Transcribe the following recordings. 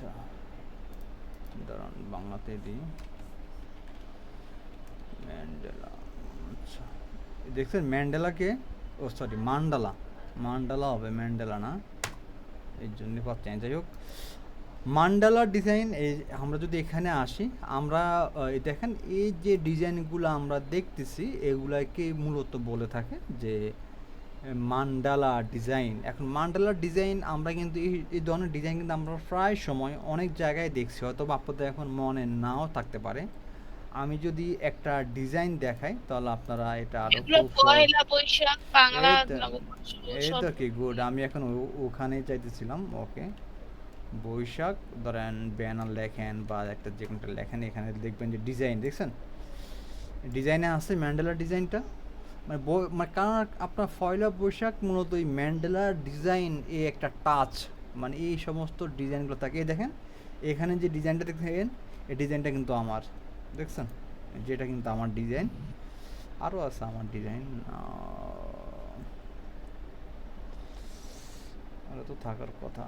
আচ্ছা। দাঁড়ান, বাংলাতে দিই ম্যান্ডেলা আচ্ছা। দেখছেন ম্যান্ডেলাকে ও সরি মান্ডালা। মান্ডালা হবে, ম্যান্ডেলা না? এই জন্য পাচ্ছি। যাই হোক। মান্ডালা ডিজাইন এই আমরা যদি এখানে আসি, আমরা দেখেন, এই যে ডিজাইনগুলো আমরা দেখতেছি, এগুলাকে মূলত বলে থাকে যে মান্ডালা ডিজাইন এখন মান্ডালা ডিজাইন আমরা কিন্তু এই ধরনের ডিজাইন কিন্তু আমরা প্রায় সময় অনেক জায়গায় দেখছি। হয়তো আপনাদের এখন মনে নাও থাকতে পারে। আমি যদি একটা ডিজাইন দেখাই তাহলে আপনারা এটা আরও এই তো- কি গুড আমি এখন ওখানে চাইতেছিলাম। ওকে বৈশাখ ধরেন ব্যানার লেখেন বা একটা যে কোনোটা লেখেন এখানে দেখবেন যে ডিজাইন দেখছেন? ডিজাইনে আছে ম্যান্ডেলার ডিজাইনটা মানে মানে কারণ আপনার পয়লা বৈশাখ মূলত এই ম্যান্ডেলার ডিজাইন এ একটা টাচ মানে এই সমস্ত ডিজাইনগুলো থাকে। দেখেন, এখানে যে ডিজাইনটা দেখেন এই ডিজাইনটা কিন্তু আমার। দেখছেন? যেটা কিন্তু আমার ডিজাইন আরও আছে আমার ডিজাইন আরও তো থাকার কথা।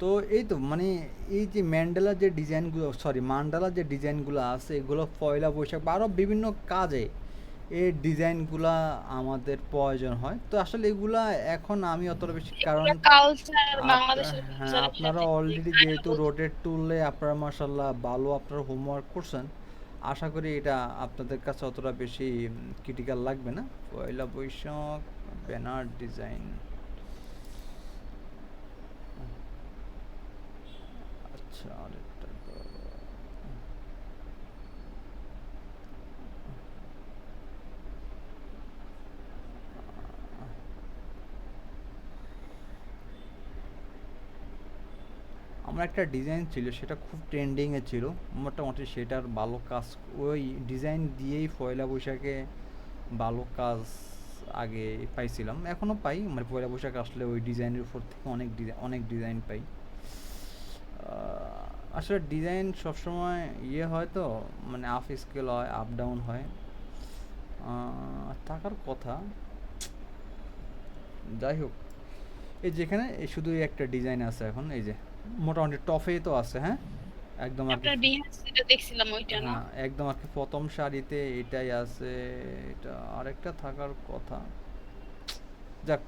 তো এই তো মানে এই যে ম্যান্ডেলা যে ডিজাইনগুলো সরি মান্ডালা যে ডিজাইনগুলো আছে এগুলো পয়লা বৈশাখ বা আরও বিভিন্ন কাজে এই ডিজাইনগুলা আমাদের প্রয়োজন হয়। তো আসলে এগুলা এখন আমি অতটা বেশি কারণ হ্যাঁ আপনারা অলরেডি যেহেতু রোডের রোটেট টুলে আপনারা মাসাল্লাহ ভালো আপনারা হোমওয়ার্ক করছেন আশা করি এটা আপনাদের কাছে অতটা বেশি ক্রিটিক্যাল লাগবে না। পয়লা বৈশাখ ব্যানার ডিজাইন আচ্ছা আরেকটা আমার একটা ডিজাইন ছিল, সেটা খুব ট্রেন্ডিংয়ে ছিল। মোটামুটি সেটার ভালো কাজ, ওই ডিজাইন দিয়েই পয়লা বৈশাখে ভালো কাজ আগে পাইছিলাম। এখনও পাই মানে পয়লা বৈশাখ আসলে ওই ডিজাইনের উপর থেকে অনেক ডিজাইন অনেক ডিজাইন পাই। আসলে ডিজাইন সবসময় ইয়ে হয় তো মানে আপ স্কেল হয় আপ ডাউন হয়। থাকার কথা। যাই হোক এই যেখানে এই শুধু একটা ডিজাইন আছে এখন এই যে মোটামুটি টপে তো আছে হ্যাঁ? একদম আপনার বিহার যেটা দেখছিলাম ওইটা না? একদম আর কি প্রথম সারিতে এটাই আছে এটা আরেকটা থাকার কথা। যাক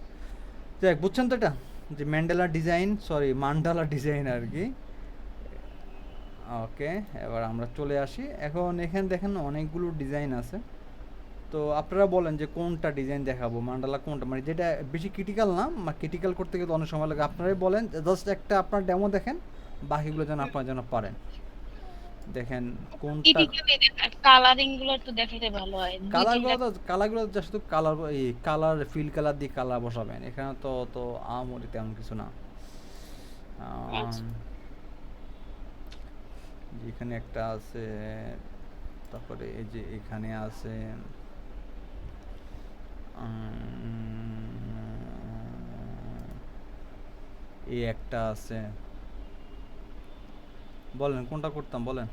যাক বুঝছেন তো এটা? যে Mandela design sorry mandala design আর কি। ওকে এবার আমরা চলে আসি। এখন এখানে দেখেন অনেকগুলো ডিজাইন আছে। তো আপনারা বলেন যে কোনটা ডিজাইন দেখাবো মান্ডালা কোনটা? মানে যেটা বেশি ক্রিটিক্যাল না ক্রিটিক্যাল করতে গেলে অনেক সময় লাগে। আপনারাই বলেন জাস্ট একটা আপনার ডেমো দেখেন বাকিগুলো যেন আপনারা যেন পারেন। দেখেন কোনটা কালারিংগুলো একটু দেখাইতে ভালো হয়। দুই কালারগুলো তিনটা তো কালারগুলো জাস্ট তো কালার এই কালার ফিল কালার দিয়ে কালার বসাবেন। এখানে তো তো আমরি তেমন কিছু না। যেখানে একটা আছে তারপরে এই যে এখানে আছে এই একটা আছে। বলেন কোনটা করতাম বলেন।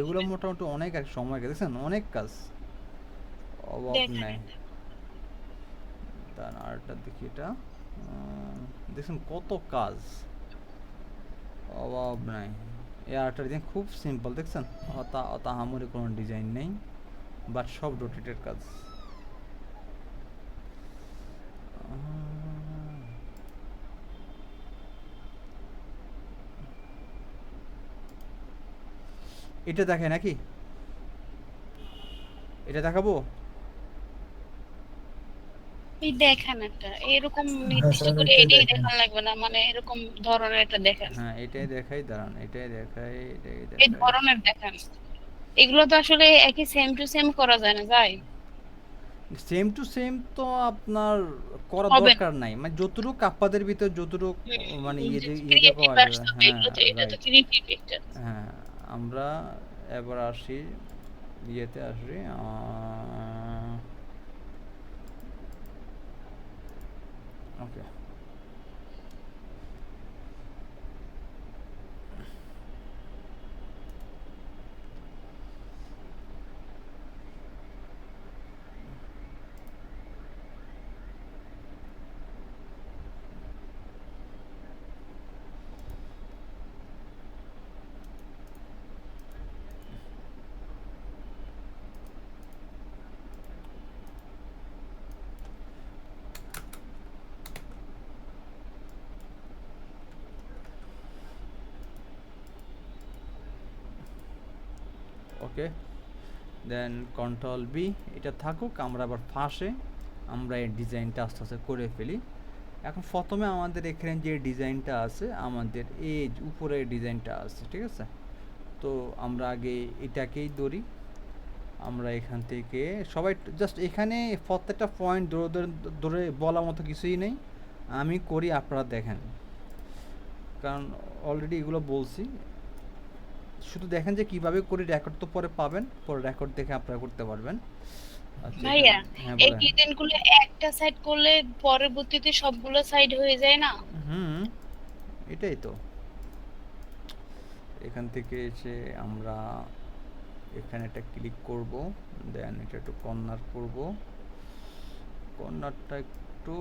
এগুলো মোটামুটি অনেক এক সময় দেখছেন অনেক কাজ। অভাব নাই। তার আরেকটা দেখি এটা। উম, দেখছেন কত কাজ? অভাব নাই। এই আরেকটা ডিজাইন খুব সিম্পল দেখছেন? অতা অতাহামরি কোনো ডিজাইন নেই বাট সব রোটেটেড কাজ। এটা দেখে নাকি? এটা দেখাবো? এই দেখান একটা এরকম নির্দিষ্ট করে এটাই দেখান। লাগবে না মানে এরকম ধরনের একটা দেখান। হ্যাঁ এটাই দেখাই দাঁড়ান এটাই দেখাই এটাই এই ধরনের দেখান। এগুলো তো আসলে একই সেম টু সেম করা যায় না সেম টু সেম তো আপনার করা দরকার নাই মানে যতটুক আপনাদের ভিতর যতটুক মানে ইয়ে যে- ইয়ে করা হ্যাঁ হ্যাঁ আমরা এবার আসি ইয়েতে আসি ওকে ওকে দেন কন্ট্রোল বি এটা থাকুক, আমরা আবার ফাঁসে আমরা এই ডিজাইনটা আস্তে আস্তে করে ফেলি। এখন প্রথমে আমাদের এখানে যে ডিজাইনটা আছে, আমাদের এই উপরে ডিজাইনটা আছে, ঠিক আছে? তো আমরা আগে এটাকেই ধরি। আমরা এখান থেকে সবাই জাস্ট এখানে প্রত্যেকটা পয়েন্ট ধরে ধরে ধরে বলার মতো কিছুই নেই। আমি করি, আপনারা দেখেন। কারণ অলরেডি এগুলো বলছি। শুধু দেখেন যে কীভাবে করে রেকর্ড তো পরে পাবেন পরে রেকর্ড দেখে আপনারা করতে পারবেন। আচ্ছা, ভাইয়া হ্যাঁ এই বলেন। গুলো একটা সাইড করলে পরবর্তীতে সবগুলো সাইড হয়ে যায় না? হুম এটাই তো। এখান থেকে এসে আমরা এখানে একটা ক্লিক করব দেন এটা একটু কর্নার করব। কর্নারটা একটু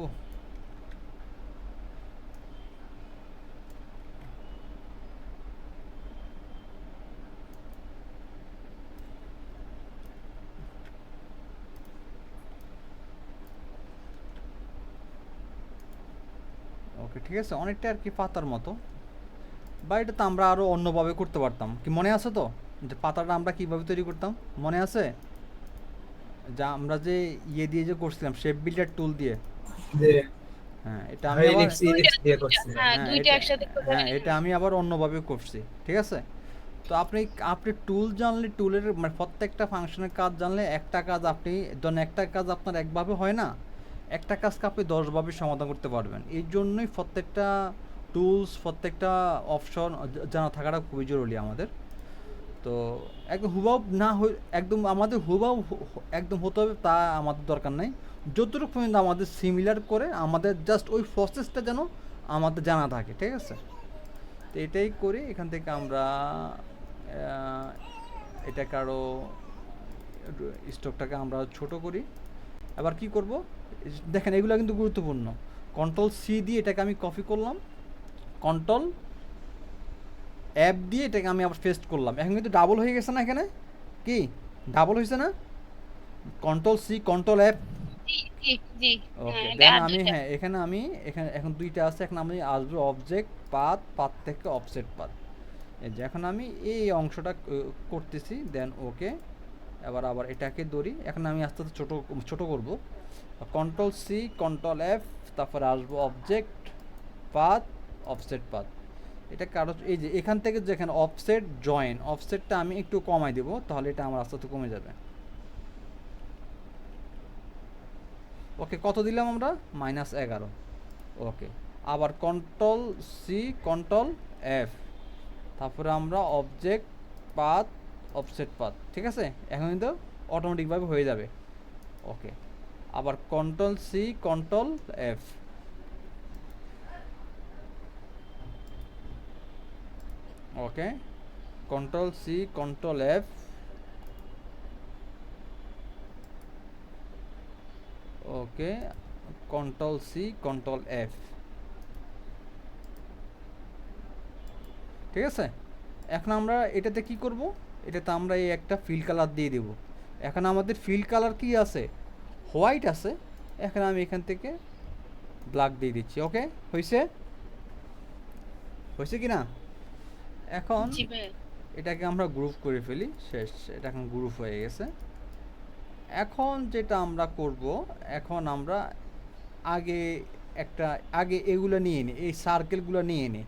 ওকে ঠিক আছে? অনেকটা আর কি পাতার মতো। বা এটা তো আমরা আরও অন্যভাবে করতে পারতাম। কি মনে আছে তো? যে পাতাটা আমরা কীভাবে তৈরি করতাম? মনে আছে? যা আমরা যে ইয়ে দিয়ে যে করছিলাম শেপ বিল্ডার টুল দিয়ে। হ্যাঁ এটা আমি হ্যাঁ হ্যাঁ, এটা- হ্যাঁ এটা আমি আবার অন্যভাবে করছি। ঠিক আছে? তো আপনি আপনি টুল জানলে টুলের মানে প্রত্যেকটা ফাংশনের কাজ জানলে একটা কাজ আপনি ধরেন একটা কাজ আপনার একভাবে হয় না একটা কাজকে আপনি দশভাবে সমাধান করতে পারবেন। এই জন্যই প্রত্যেকটা টুলস প্রত্যেকটা অপশন জানা থাকাটা খুবই জরুরি আমাদের। তো একদম হুবাব না হই একদম আমাদের হুবাব একদম হতে হবে তা আমাদের দরকার নাই। যতটুকু পর্যন্ত আমাদের সিমিলার করে, আমাদের জাস্ট ওই প্রসেসটা যেন আমাদের জানা থাকে, ঠিক আছে? তো এটাই করি, এখান থেকে আমরা এটাকে আরও স্টকটাকে আমরা ছোট করি। এবার কি করব? দেখেন এগুলো কিন্তু গুরুত্বপূর্ণ। কন্ট্রোল সি দিয়ে এটাকে আমি কপি করলাম। কন্ট্রোল অ্যাপ দিয়ে এটাকে আমি আবার পেস্ট করলাম। এখন কিন্তু ডাবল হয়ে গেছে না এখানে? কি? ডাবল হয়েছে না? Control C control app okay then আমি হ্যাঁ এখানে আমি এখানে এখন দুইটা আছে। এখন আমি আসব অবজেক্ট পাত পাত থেকে অফসেট পাত এই যে এখন আমি এই অংশটা করতেছি দেন ওকে এবার আবার এটাকে ধরি এখন আমি আস্তে আস্তে ছোটো ছোটো করব। কন্ট্রোল সি কন্ট্রোল এফ তারপরে আসব অবজেক্ট পাত অফসেট পাত এটা কারও, এই যে এখান থেকে যেখানে অফসেট জয়েন অফসেটটা আমি একটু কমাই দেবো, তাহলে এটা আমার আস্তে আস্তে কমে যাবে। ওকে, কত দিলাম আমরা? মাইনাস এগারো। ওকে, আবার কন্ট্রোল সি কন্ট্রোল এফ তারপরে আমরা অবজেক্ট পাথ অফসেট পাথ ঠিক আছে? এখন কিন্তু অটোমেটিকভাবে হয়ে যাবে। ওকে আবার control C control F okay control C control F okay control C control F ঠিক আছে? এখন আমরা এটাতে কি করব? এটাতে আমরা এই একটা ফিল কালার দিয়ে দেব। এখন আমাদের ফিল কালার কি আছে? হোয়াইট আছে। এখন আমি এখান থেকে ব্ল্যাক দিয়ে দিচ্ছি ওকে হয়েছে হয়েছে কি না এখন এটাকে আমরা গ্রুপ করে ফেলি শেষ। এটা এখন গ্রুপ হয়ে গেছে। এখন যেটা আমরা করব এখন আমরা আগে একটা আগে এগুলো নিয়ে নিই এই সার্কেলগুলো নিয়ে নিই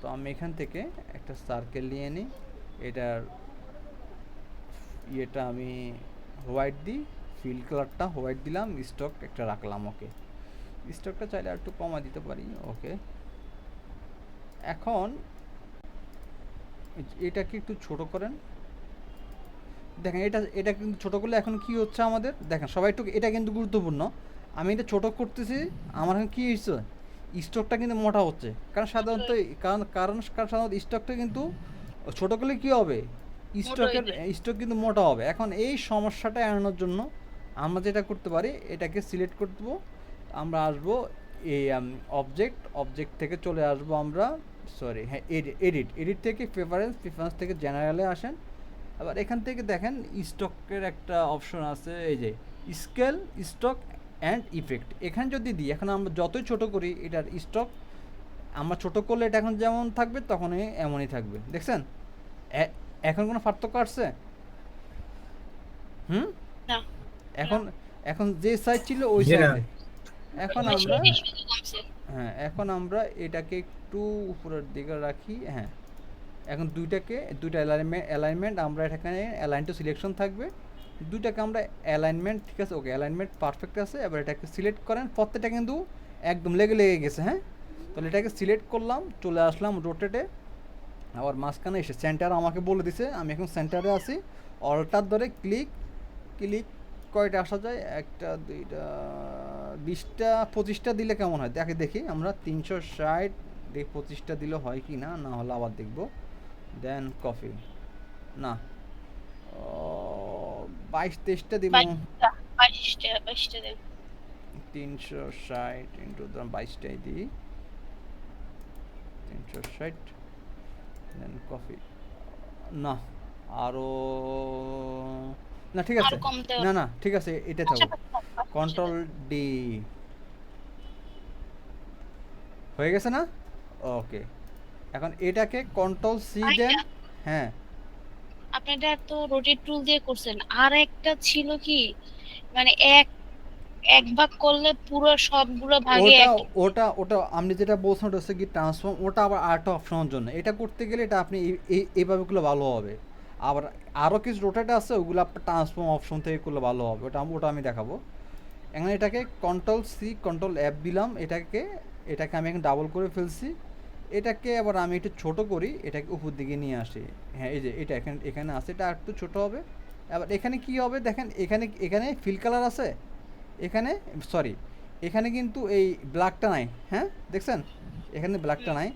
তো আমি এখান থেকে একটা সার্কেল নিয়ে নিই এটার ইয়েটা আমি হোয়াইট দিই, ফিল কালারটা হোয়াইট দিলাম, স্টক একটা রাখলাম, ওকে। স্টকটা চাইলে আর একটু কমা দিতে পারি, ওকে। এখন এটাকে একটু ছোট করেন। দেখেন, এটা এটা কিন্তু ছোটো করলে এখন কি হচ্ছে আমাদের? দেখেন, সবাই একটু, এটা কিন্তু গুরুত্বপূর্ণ। আমি এটা ছোট করতেছি, আমার এখন কি হয়েছে স্টকটা কিন্তু মোটা হচ্ছে। কারণ সাধারণত কারণ কারণ সাধারণত স্টকটা কিন্তু ছোট করলে কি হবে? স্টকের স্টক কিন্তু মোটা হবে। এখন এই সমস্যাটা এড়ানোর জন্য আমরা যেটা করতে পারি এটাকে সিলেক্ট করে দেবো। আমরা আসব এই অবজেক্ট অবজেক্ট থেকে চলে আসব আমরা সরি হ্যাঁ এডিট এডিট থেকে প্রেফারেন্স প্রেফারেন্স থেকে জেনারেলে আসেন। আবার এখান থেকে দেখেন স্টকের একটা অপশন আছে এই যে স্কেল স্টক অ্যান্ড ইফেক্ট এখানে যদি দিই এখন আমরা যতই ছোট করি এটার স্টক আমরা ছোট করলে এটা এখন যেমন থাকবে তখনই এমনই থাকবে। দেখছেন? এখন কোনো পার্থক্য আসছে? হুম? না। এখন এখন যে সাইজ ছিল ওই। সাইজে এখন আমরা হ্যাঁ এখন আমরা এটাকে একটু উপরের দিকে রাখি হ্যাঁ। এখন দুইটাকে দুইটা অ্যালাইনমেন্ট অ্যালাইনমেন্ট আমরা এখানে অ্যালাইন টু সিলেকশন থাকবে। দুইটাকে আমরা অ্যালাইনমেন্ট ঠিক আছে ওকে অ্যালাইনমেন্ট পারফেক্ট আছে। এবার এটাকে সিলেক্ট করেন প্রত্যেকটা কিন্তু একদম লেগে লেগে গেছে হ্যাঁ। তাহলে এটাকে সিলেক্ট করলাম চলে আসলাম রোটেটে আবার মাঝখানে এসে সেন্টার আমাকে বলে দিছে আমি এখন সেন্টারে আছি। অল্টার ধরে ক্লিক ক্লিক কয়টা আসা যায়? একটা দুইটা বিশটা পঁচিশটা দিলে কেমন হয়? দেখে দেখি আমরা তিনশো ষাট দেখি পঁচিশটা দিলে হয় কি না? না হলে আবার দেখব। দেন কফি না। বাইশ তেইশটা দিব। তিনশো ষাট ইন্টু বাইশটাই দিই। তিনশো ষাট। দেন কফি না আরও না ঠিক আছে। না না ঠিক আছে এটা থাকো কন্ট্রোল ডি হয়ে গেছে না? ওকে এখন এটাকে কন্ট্রোল সি দেন। হ্যাঁ। আপনি এটা তো রোটেট টুল দিয়ে করছেন। আর একটা ছিল কি? মানে এক এক ভাগ করলে পুরো সবগুলো ভাগে ওটা ওটা ওটা আপনি যেটা বলছেন ওটা হচ্ছে কি ট্রান্সফর্ম ওটা আবার আরেকটা অপশনের জন্য। এটা করতে গেলে এটা আপনি এই- এই- এইভাবে করলে ভালো হবে। আবার আরও কিছু রোটেট আছে ওগুলো আপনার ট্রান্সফর্ম অপশন থেকে করলে ভালো হবে। ওটা ওটা আমি দেখাবো। এখন এটাকে কন্ট্রোল সি কন্ট্রোল অ্যাপ দিলাম। এটাকে এটাকে আমি এখন ডাবল করে ফেলছি। এটাকে আবার আমি একটু ছোট করি। এটাকে উপর দিকে নিয়ে আসি। হ্যাঁ এই যে এটা এখানে এখানে আছে। এটা একটু ছোট হবে। আবার এখানে কি হবে? দেখেন এখানে এখানে ফিল কালার আছে। এখানে সরি এখানে কিন্তু এই ব্ল্যাকটা নাই হ্যাঁ? দেখছেন? এখানে ব্ল্যাকটা নাই।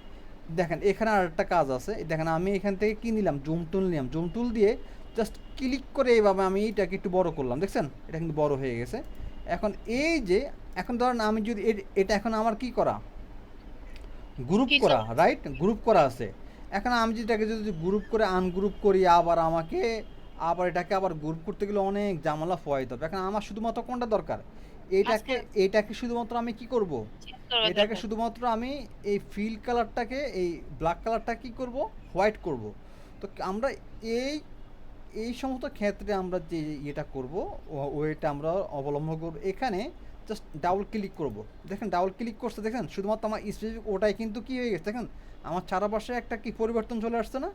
দেখেন এখানে আর একটা কাজ আছে। দেখেন আমি এখান থেকে কি নিলাম? জুম টুল নিলাম। জুম টুল দিয়ে জাস্ট ক্লিক করে এইভাবে আমি এইটাকে একটু বড় করলাম। দেখছেন? এটা কিন্তু বড় হয়ে গেছে। এখন এই যে এখন ধরেন আমি যদি এটা এখন আমার কি করা? গ্রুপ করা? রাইট গ্রুপ করা আছে। এখন আমি যেটাকে যদি গ্রুপ করে আনগ্রুপ করি আবার আমাকে আবার এটাকে আবার গ্রুপ করতে গেলে অনেক জামালা ফোয়াইতে হবে এখন আমার শুধুমাত্র কোনটা দরকার? এইটাকে এইটাকে শুধুমাত্র আমি কি করব? এটাকে শুধুমাত্র আমি এই ফিল কালারটাকে এই ব্ল্যাক কালারটা কি করব? হোয়াইট করব। তো আমরা এই এই সমস্ত ক্ষেত্রে আমরা যে ইয়েটা করব ও- ওইটা আমরা অবলম্বন করব। এখানে জাস্ট ডাবল ক্লিক করব। দেখেন ডাবল ক্লিক করছে দেখেন শুধুমাত্র আমার স্পেসিফিক ওটাই কিন্তু কি হয়ে গেছে? দেখেন আমার চারপাশে একটা কি পরিবর্তন চলে আসছে না?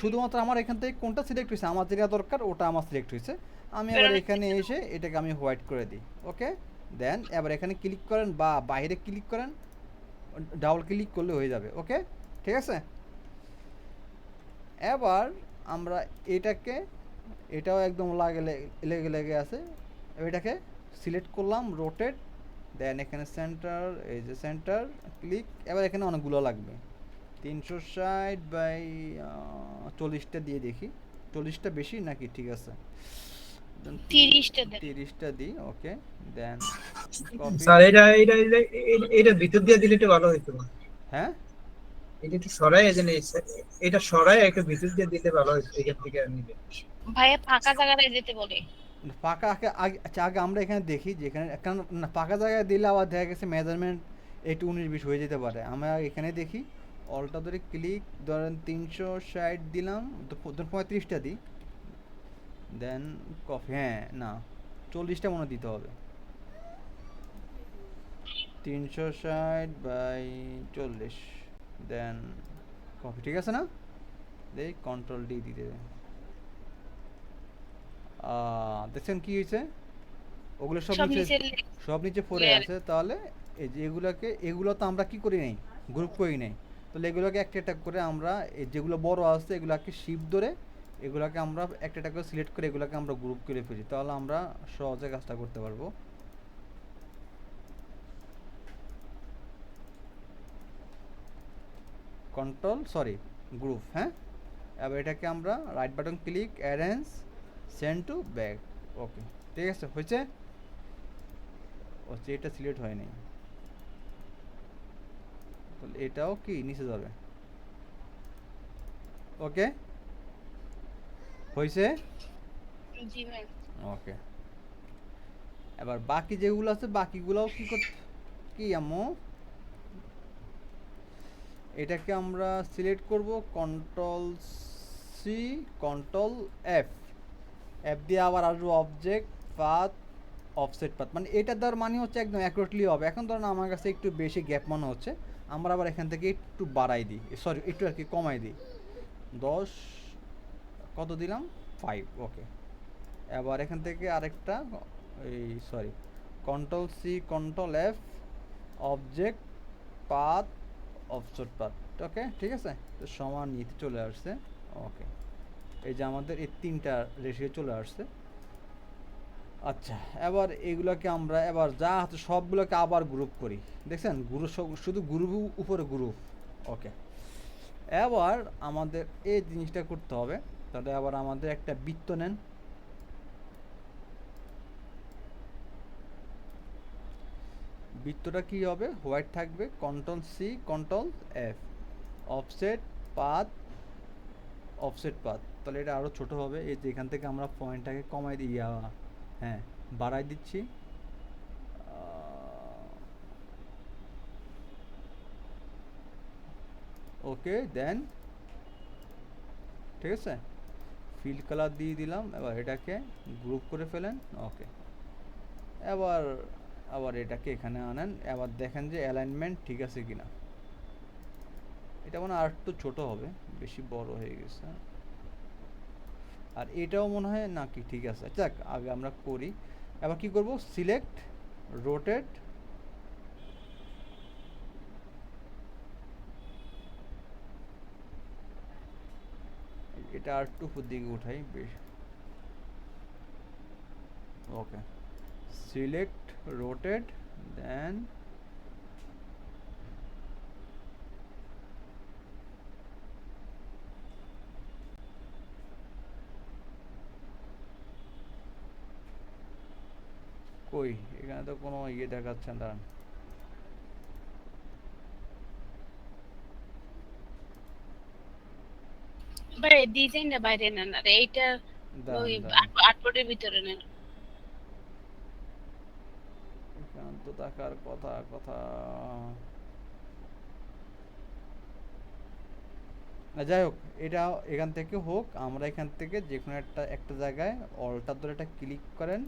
শুধুমাত্র আমার এখান থেকে কোনটা সিলেক্ট হয়েছে? আমার যেটা দরকার ওটা আমার সিলেক্ট হয়েছে। আমি এবার এখানে এসে এটাকে আমি হোয়াইট করে দিই ওকে দেন এবার এখানে ক্লিক করেন বা বাইরে ক্লিক করেন ডাবল ক্লিক করলে হয়ে যাবে ওকে ঠিক আছে? এবার আমরা এটাকে এটাও একদম লাগে লেগে লেগে আছে। এটাকে সিলেক্ট করলাম রোটেট দেন এখানে সেন্টার এই যে সেন্টার ক্লিক এবার এখানে অনেকগুলো লাগবে। তিনশো ষাট বাই চল্লিশটা দিয়ে দেখি। চল্লিশটা বেশি নাকি? ঠিক আছে। তিরিশটা তিরিশটা দিই ওকে। দেন স্যার এটা এটা এটা- ভিতর দিয়ে দিলে একটু ভালো হইতো। হ্যাঁ? এটা একটু সরাই এজন্য এটা সরাই একটু ভিতর দিয়ে দিলে ভালো হইতো এখান থেকে নিলে ভাইয়া ফাঁকা জায়গায় যেতে বলে। ফাঁকা আগে আচ্ছা আগে আমরা এখানে দেখি যেখানে কারণ না ফাঁকা জায়গায় দিলে আবার দেখা গেছে মেজারমেন্ট একটু উনিশ বিশ হয়ে যেতে পারে। আমরা এখানে দেখি অলটা ধরে ক্লিক ধরেন তিনশো ষাট দিলাম ধরুন পঁয়ত্রিশটা দিই। দেন কফি হ্যাঁ না চল্লিশটা মনে দিতে হবে। তিনশো ষাট বাই চল্লিশ দেন কফি ঠিক আছে না? দেখ কন্ট্রোল ডি দিতে দেখছেন কি হয়েছে? ওগুলো সব নিচে সব নিচে পড়ে আছে তাহলে এই যে এগুলোকে এগুলো তো আমরা কি করি নাই? গ্রুপ করি নাই। তাহলে এগুলোকে একটা একটা করে আমরা যেগুলো বড় আছে, এগুলোকে শিপ ধরে এগুলোকে আমরা একটা একটা করে সিলেক্ট করে এগুলোকে আমরা গ্রুপ করে ফেলি। তাহলে আমরা সহজে কাজটা করতে পারব। কন্ট্রোল সরি গ্রুপ হ্যাঁ? এবার এটাকে আমরা right button click arrange send to back okay ঠিক আছে, হয়েছে? ও এটা সিলেক্ট হয়নি। তাহলে এটাও কি? নিচে যাবে। ওকে? হয়েছে ওকে। এবার বাকি যেগুলো আছে বাকিগুলোও কি করতে কি আম্মু? এটাকে আমরা সিলেক্ট করব control C control F F দিয়ে আবার আসব অবজেক্ট পাথ অফসেট পাথ মানে এটা দেওয়ার মানে হচ্ছে একদম অ্যাকুরেটলি হবে। এখন ধরুন আমার কাছে একটু বেশি গ্যাপ মনে হচ্ছে। আমরা আবার এখান থেকে একটু বাড়াই দিই। সরি একটু আর কি কমাই দিই। দশ, কত দিলাম? ফাইভ ওকে এবার এখান থেকে আরেকটা, এই sorry control C control F object path offset path okay ঠিক আছে? তো সমান নিতে চলে আসছে ওকে এই যে আমাদের এই তিনটা রেশিও চলে আসছে আচ্ছা এবার এগুলোকে আমরা, এবার যা আছে সবগুলোকে আবার গ্রুপ করি। দেখছেন? গ্রুপ শুধু গ্রুপ উপরে গ্রুপ ওকে এবার আমাদের এই জিনিসটা করতে হবে। তাহলে আবার আমাদের একটা বৃত্ত নেন। বৃত্তটা কি হবে? হোয়াইট থাকবে। Control C control F offset path offset path তাহলে এটা আরও ছোট হবে। এই যে এখান থেকে আমরা পয়েন্টটাকে কমাই দিই হ্যাঁ বাড়াই দিচ্ছি। ওকে দেন ঠিক আছে? ফিল কালার দিয়ে দিলাম, এবার এটাকে গ্রুপ করে ফেলেন ওকে এবার, আবার এটাকে এখানে আনেন, এবার দেখেন যে অ্যালাইনমেন্ট ঠিক আছে কিনা। এটা মনে আর একটু ছোট হবে, বেশি বড় হয়ে গেছে। আর এটাও মনে হয় নাকি ঠিক আছে। যাক, আগে আমরা করি। এবার কি করব? সিলেক্ট রোটেট এটা আর দিকে উঠাই, বেশ। ওকে সিলেক্ট রোটেট দেন কই? এখানে তো কোনো ইয়ে দেখাচ্ছে না দাঁড়ান ডিজাইনটা বাইরে নেন আর এইটা ওই আটপটের ভিতরে নেন তো দেখার কথা কথা। না যাই হোক এটা এখান থেকে হোক আমরা এখান থেকে যে কোনো একটা একটা জায়গায় অল্টার ধরে এটা ক্লিক করেন।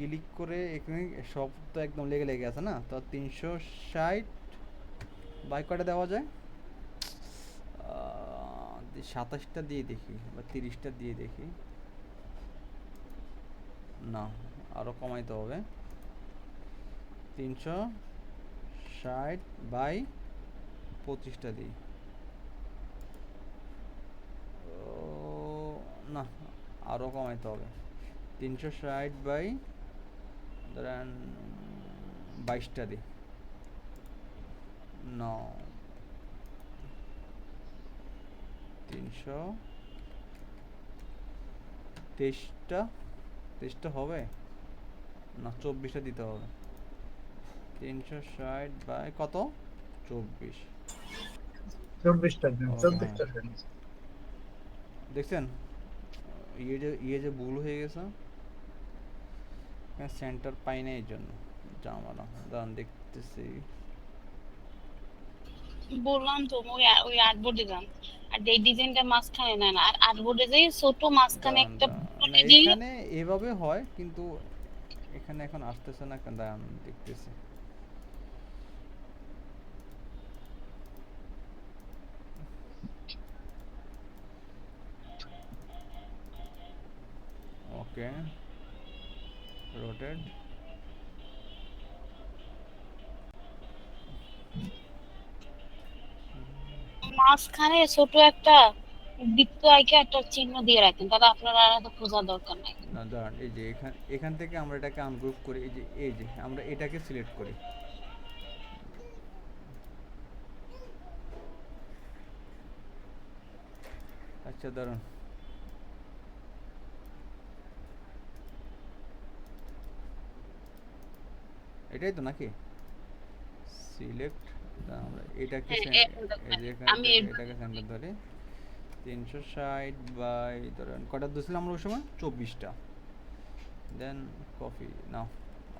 ক্লিক করে এখানে সব তো একদম লেগে লেগে আছে না? তো তিনশো ষাট বাই কটা দেওয়া যায়? সাতাশটা দিয়ে দেখি, বা তিরিশটা দিয়ে দেখি। না আরও কমাইতে হবে। তিনশো ষাট বাই পঁচিশটা দিই। না আরও কমাইতে হবে। তিনশো ষাট বাই ধরেন বাইশটা দিই। ন তিনশো তেইশটা তেইশটা হবে? না চব্বিশটা দিতে হবে। তিনশো ষাট বাই কত? চব্বিশ। দেখছেন? ইয়ে যে ইয়ে যে ভুল হয়ে গেছে। সেন্টার পাই না এই জন্য। জামালা দাঁড়ান দেখতেছি। বললাম তো ওই ওই আটবোর্ডে যান। আর এই ডিজাইনটা মাঝখানে নেন আর আটবোর্ডে যাই ছোট মাঝখানে একটা। না, এখানে এভাবে হয় কিন্তু এখানে এখন আসতেছে না কেন দাঁড়ান দেখতেছি। ওকে। রোটেড। মাঝখানে ছোট একটা বৃত্ত আঁকে একটা চিহ্ন দিয়ে রাখেন তাহলে আপনার আর এত খোঁজার দরকার নাই। না দাঁড়ান এই যে এখান এখান থেকে আমরা এটাকে আনগ্রুপ করি এই যে এই যে আমরা এটাকে সিলেক্ট করি। আচ্ছা দাঁড়ান। এটাই তো নাকি? সিলেক্ট আমরা এটাকে হ্যাঁ, আমি এটাকে সেন্টার ধরে। তিনশো ষাট বাই ধরেন কটা দিয়েছিলাম আমরা ওই সময়? চব্বিশটা। দেন কফি নাও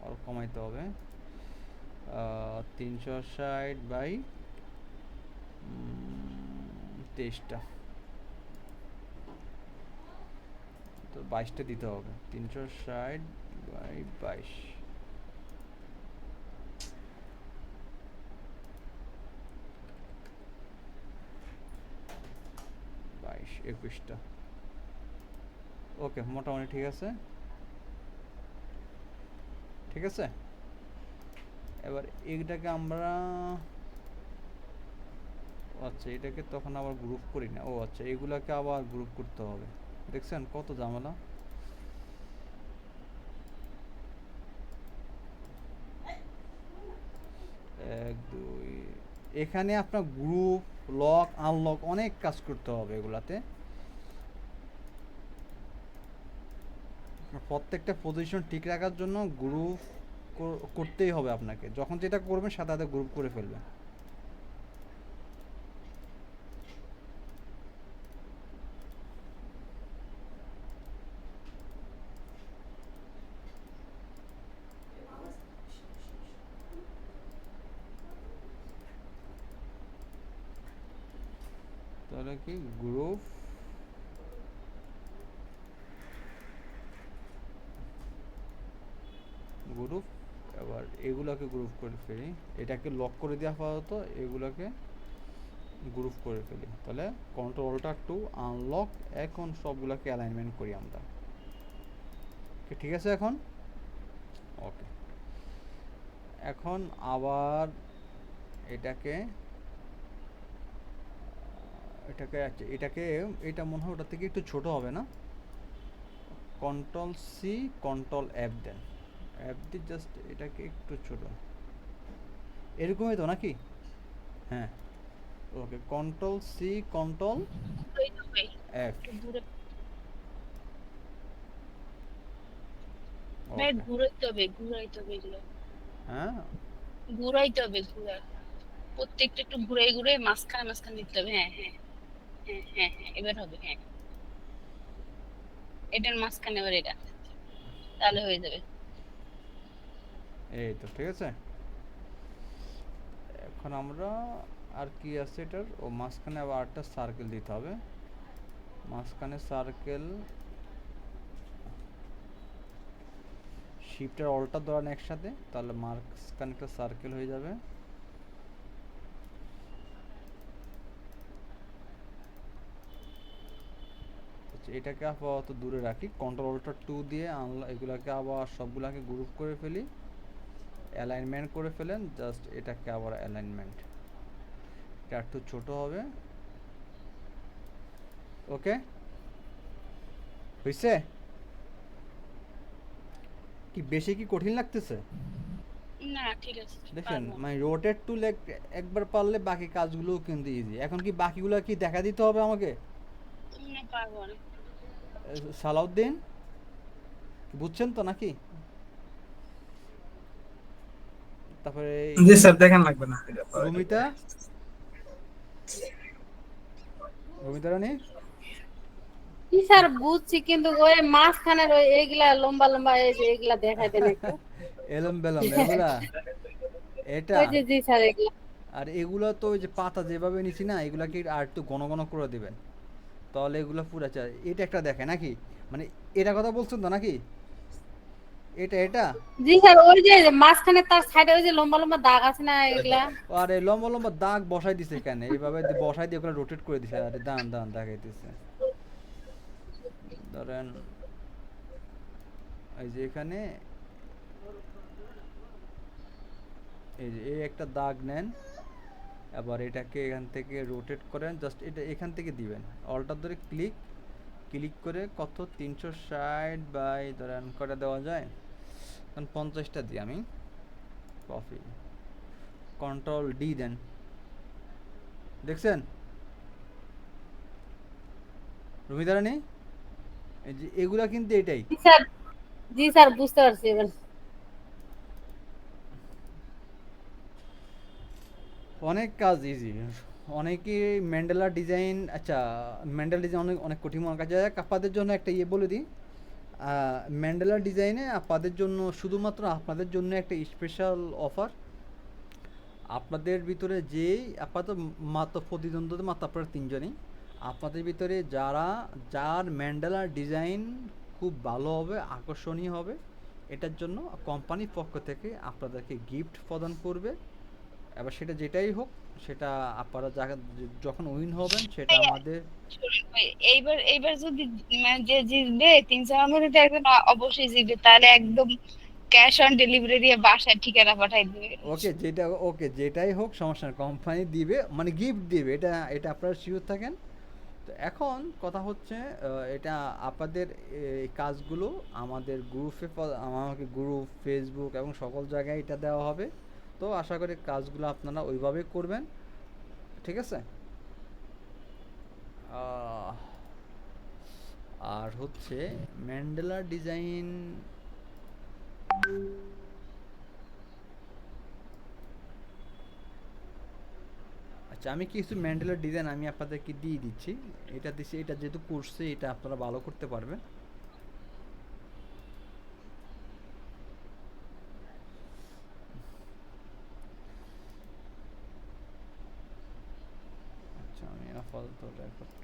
আর কমাইতে হবে। তিনশো ষাট বাই তেইশটা। তো বাইশটা দিতে হবে। তিনশো ষাট বাই বাইশ বাইশ একুশটা। ওকে, মোটামুটি ঠিক আছে? ঠিক আছে? এবার এইটাকে আমরা আচ্ছা এটাকে তখন আবার গ্রুপ করি না। ও আচ্ছা এগুলাকে আবার গ্রুপ করতে হবে। দেখছেন কত ঝামেলা? এক, দুই, এখানে আপনার গ্রুপ লক আনলক অনেক কাজ করতে হবে এগুলাতে। প্রত্যেকটা পজিশন ঠিক রাখার জন্য গ্রুপ করতেই হবে আপনাকে। যখন যেটা করবেন, সাথে সাথে গ্রুপ করে ফেলবেন। তাহলে কি? গ্রুপ গ্রুপ এবার এগুলাকে গ্রুপ করে ফেলি। এটাকে লক করে দেওয়া আপাতত এগুলাকে গ্রুপ করে ফেলি। তাহলে কন্ট্রোলটা টু আনলক এখন সবগুলোকে অ্যালাইনমেন্ট করি আমরা। ঠিক আছে এখন? ওকে এখন আবার এটাকে এটাকে আচ্ছা এটাকে এটা মনে হয় ওটা থেকে একটু ছোট হবে না? কন্ট্রোল সি কন্ট্রোল এফ দেন। এফ দি জাস্ট এটাকে একটু ছোট। এরকমই তো নাকি? হ্যাঁ। ওকে কন্ট্রোল সি কন্ট্রোল ভাই ঘুরাইতে হবে ঘুরাইতে হবে এগুলো। হ্যাঁ। ঘুরাইতে হবে ঘুরাই। প্রত্যেকটা একটু ঘুরাই ঘুরে মাঝখানে মাঝখানে দিতে হবে। হ্যাঁ হ্যাঁ। হ্যাঁ হ্যাঁ হ্যাঁ এবার হবে হ্যাঁ। এটার মাঝখানে এবার এটা। তাহলে হয়ে যাবে। এই তো, ঠিক আছে? এখন আমরা আর কি আছে এটার? ও, মাঝখানে আবার আটটা সার্কেল দিতে হবে। মাঝখানে সার্কেল শিফটের অল্টা ধরেন একসাথে, তাহলে মাঝখানে একটা সার্কেল হয়ে যাবে। এটাকে আপাতত দূরে রাখি। কন্ট্রোল অল্টার টু দিয়ে আনলা এগুলাকে আবার সবগুলাকে গ্রুপ করে ফেলি। অ্যালাইনমেন্ট করে ফেলেন জাস্ট এটাকে আবার অ্যালাইনমেন্ট এটা একটু ছোট হবে। ওকে হয়েছে কি বেশি কি কঠিন লাগতেছে? না ঠিক আছে দেখেন। মানে রোটেট টুল একবার পারলে বাকি কাজগুলোও কিন্তু ইজি এখন কি বাকিগুলো কি দেখা দিতে হবে আমাকে? না পারব না। সালাউদ্দিন? বুঝছেন তো নাকি? তারপরে জি স্যার দেখেন লাগবে না। রুমিতা রুমিতা রানী? কি স্যার বুঝছি কিন্তু ওই মাঝখানের ওই এইগুলা লম্বা লম্বা এই যে এইগুলা দেখাই দেন একটু। এলম বেলম এগুলা? এটা? ওই যে জি স্যার এগুলা। আর এগুলো তো ওই যে পাতা যেভাবে নিছি না এগুলাকে আর একটু ঘন ঘন করে দিবেন? তাহলে এগুলো পুরো চা- এটা একটা দেখে নাকি? মানে এটা কথা বলছেন তো নাকি? এটা এটা? জি স্যার ওই যে মাঝখানে তার সাইডে ওই যে লম্বা লম্বা দাগ আছে না এগুলা? আর লম্বা লম্বা দাগ বসাই দিছে এখানে এইভাবে বসাই দিয়ে ওগুলো রোটেট করে দিছে। আরে দান দান দেখাইতেছে। ধরেন এই যে এখানে এই যে এই একটা দাগ নেন। আবার এটাকে এখান থেকে রোটেট করেন জাস্ট এটা এখান থেকে দিবেন। অল্টার ধরে ক্লিক ক্লিক করে কত? তিনশো ষাট বাই ধরেন কটা দেওয়া যায়? তখন পঞ্চাশটা দিই আমি। কফি কন্ট্রোল ডি দেন। দেখছেন? রুমিতা রানী এই যে এগুলা কিন্তু এটাই। জি স্যার, বুঝতে পারছি এবার। অনেক কাজ ইজি অনেকে ম্যান্ডেলা ডিজাইন আচ্ছা ম্যান্ডেলা ডিজাইন অনেক অনেক কঠিন মনে কাজ যাক, আপনাদের জন্য একটা ইয়ে বলে দিই। ম্যান্ডেলা ডিজাইনে আপনাদের জন্য, শুধুমাত্র আপনাদের জন্য একটা স্পেশাল অফার আপনাদের ভিতরে যেই, আপাতত মাত্র প্রতিদ্বন্দ্বিতা মাত্র আপনারা তিনজনই। আপনাদের ভিতরে যারা, যার ম্যান্ডেলা ডিজাইন খুব ভালো হবে, আকর্ষণীয় হবে, এটার জন্য কোম্পানির পক্ষ থেকে আপনাদেরকে গিফট প্রদান করবে। এবার সেটা যেটাই হোক সেটা আপনারা যখন উইন হবেন সেটা আমাদের এইবার এইবার যদি মানে যে জিতবে তিন চার মধ্যে অ- অবশ্যই জিতবে। তাহলে একদম ক্যাশ অন ডেলিভারি দিয়ে বাসায় ঠিকানা পাঠাই দিবে। ওকে যেটা ওকে যেটাই হোক সমস্যা কোম্পানি দিবে মানে গিফট দিবে। এটা এটা আপনারা শিওর থাকেন? তো এখন কথা হচ্ছে এটা আপনাদের এই কাজগুলো আমাদের গ্রুপে আমাকে গ্রুপ ফেসবুক এবং সকল জায়গায় এটা দেওয়া হবে। তো আশা করি কাজগুলো আপনারা ওইভাবে করবেন। ঠিক আছে? আর হচ্ছে ম্যান্ডেলা ডিজাইন আচ্ছা আমি কিছু ম্যান্ডেলার ডিজাইন আমি আপনাদেরকে দিয়ে দিচ্ছি। এটা দিচ্ছি, এটা যেহেতু করছে, এটা আপনারা ভালো করতে পারবেন।